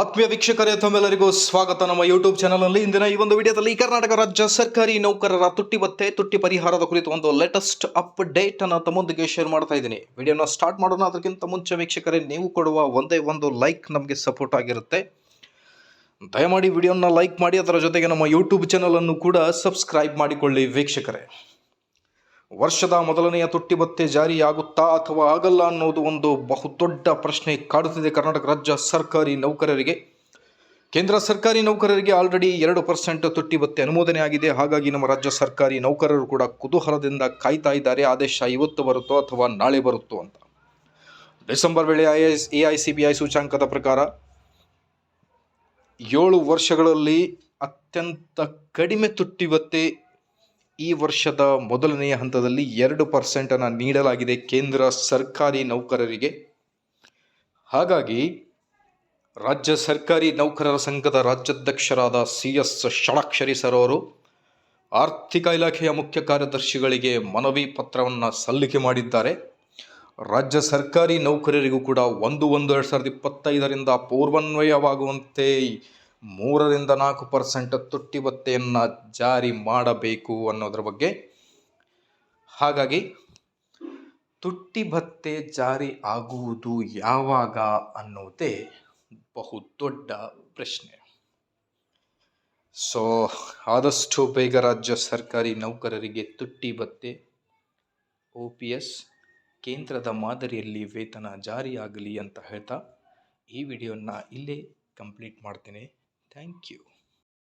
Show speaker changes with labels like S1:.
S1: ಆತ್ಮೀಯ ವೀಕ್ಷಕರೇ, ತಮ್ಮೆಲ್ಲರಿಗೂ ಸ್ವಾಗತ. ನಮ್ಮ ಯೂಟ್ಯೂಬ್ ಚಾನಲ್ನಲ್ಲಿ ಇಂದಿನ ಈ ಒಂದು ವಿಡಿಯೋದಲ್ಲಿ ಕರ್ನಾಟಕ ರಾಜ್ಯ ಸರ್ಕಾರಿ ನೌಕರರ ತುಟ್ಟಿ ಭತ್ತೆ ತುಟ್ಟಿ ಪರಿಹಾರದ ಕುರಿತು ಒಂದು ಲೇಟೆಸ್ಟ್ ಅಪ್ಡೇಟ್ ಅನ್ನು ತಮ್ಮೊಂದಿಗೆ ಶೇರ್ ಮಾಡ್ತಾ ಇದ್ದೀನಿ. ವಿಡಿಯೋನ ಸ್ಟಾರ್ಟ್ ಮಾಡೋಣ. ಅದಕ್ಕಿಂತ ಮುಂಚೆ ವೀಕ್ಷಕರೇ, ನೀವು ಕೊಡುವ ಒಂದೇ ಒಂದು ಲೈಕ್ ನಮಗೆ ಸಪೋರ್ಟ್ ಆಗಿರುತ್ತೆ. ದಯಮಾಡಿ ವಿಡಿಯೋನ ಲೈಕ್ ಮಾಡಿ. ಅದರ ಜೊತೆಗೆ ನಮ್ಮ ಯೂಟ್ಯೂಬ್ ಚಾನಲನ್ನು ಕೂಡ ಸಬ್ಸ್ಕ್ರೈಬ್ ಮಾಡಿಕೊಳ್ಳಿ ವೀಕ್ಷಕರೇ. ವರ್ಷದ ಮೊದಲನೆಯ ತುಟ್ಟಿಬತ್ತೆ ಜಾರಿಯಾಗುತ್ತಾ ಅಥವಾ ಆಗಲ್ಲ ಅನ್ನೋದು ಒಂದು ಬಹುದೊಡ್ಡ ಪ್ರಶ್ನೆ ಕಾಡುತ್ತಿದೆ ಕರ್ನಾಟಕ ರಾಜ್ಯ ಸರ್ಕಾರಿ ನೌಕರರಿಗೆ. ಕೇಂದ್ರ ಸರ್ಕಾರಿ ನೌಕರರಿಗೆ ಆಲ್ರೆಡಿ ಎರಡು ಪರ್ಸೆಂಟ್ ತುಟ್ಟಿ ಭತ್ಯೆ ಅನುಮೋದನೆ ಆಗಿದೆ. ಹಾಗಾಗಿ ನಮ್ಮ ರಾಜ್ಯ ಸರ್ಕಾರಿ ನೌಕರರು ಕೂಡ ಕುತೂಹಲದಿಂದ ಕಾಯ್ತಾ ಇದ್ದಾರೆ. ಆದೇಶ ಇವತ್ತು ಬರುತ್ತೋ ಅಥವಾ ನಾಳೆ ಬರುತ್ತೋ ಅಂತ. ಡಿಸೆಂಬರ್ ವೇಳೆ I S, A I C B I ಪ್ರಕಾರ ಏಳು ವರ್ಷಗಳಲ್ಲಿ ಅತ್ಯಂತ ಕಡಿಮೆ ತುಟ್ಟಿ ಭತ್ಯೆ ಈ ವರ್ಷದ ಮೊದಲನೆಯ ಹಂತದಲ್ಲಿ ಎರಡು ಪರ್ಸೆಂಟನ್ನು ನೀಡಲಾಗಿದೆ ಕೇಂದ್ರ ಸರ್ಕಾರಿ ನೌಕರರಿಗೆ. ಹಾಗಾಗಿ ರಾಜ್ಯ ಸರ್ಕಾರಿ ನೌಕರರ ಸಂಘದ ರಾಜ್ಯಾಧ್ಯಕ್ಷರಾದ ಸಿ ಎಸ್ ಷಡಾಕ್ಷರಿ ಸರ್ ಅವರು ಆರ್ಥಿಕ ಇಲಾಖೆಯ ಮುಖ್ಯ ಕಾರ್ಯದರ್ಶಿಗಳಿಗೆ ಮನವಿ ಪತ್ರವನ್ನು ಸಲ್ಲಿಕೆ ಮಾಡಿದ್ದಾರೆ. ರಾಜ್ಯ ಸರ್ಕಾರಿ ನೌಕರರಿಗೂ ಕೂಡ ಒಂದು ಒಂದು ಎರಡು ಸಾವಿರದ ಇಪ್ಪತ್ತೈದರಿಂದ ಪೂರ್ವನ್ವಯವಾಗುವಂತೆ ಮೂರರಿಂದ ನಾಲ್ಕು ಪರ್ಸೆಂಟ್ ತುಟ್ಟಿ ಭತ್ತೆಯನ್ನು ಜಾರಿ ಮಾಡಬೇಕು ಅನ್ನೋದ್ರ ಬಗ್ಗೆ. ಹಾಗಾಗಿ ತುಟ್ಟಿ ಭತ್ತೆ ಜಾರಿ ಆಗುವುದು ಯಾವಾಗ ಅನ್ನೋದೇ ಬಹುದೊಡ್ಡ ಪ್ರಶ್ನೆ. ಸೊ, ಆದಷ್ಟು ಬೇಗ ರಾಜ್ಯ ಸರ್ಕಾರಿ ನೌಕರರಿಗೆ ತುಟ್ಟಿ ಭತ್ತೆ ಒ ಪಿ ಎಸ್, ಕೇಂದ್ರದ ಮಾದರಿಯಲ್ಲಿ ವೇತನ ಜಾರಿಯಾಗಲಿ ಅಂತ ಹೇಳ್ತಾ ಈ ವಿಡಿಯೋನ ಇಲ್ಲೇ ಕಂಪ್ಲೀಟ್ ಮಾಡ್ತೇನೆ. Thank you.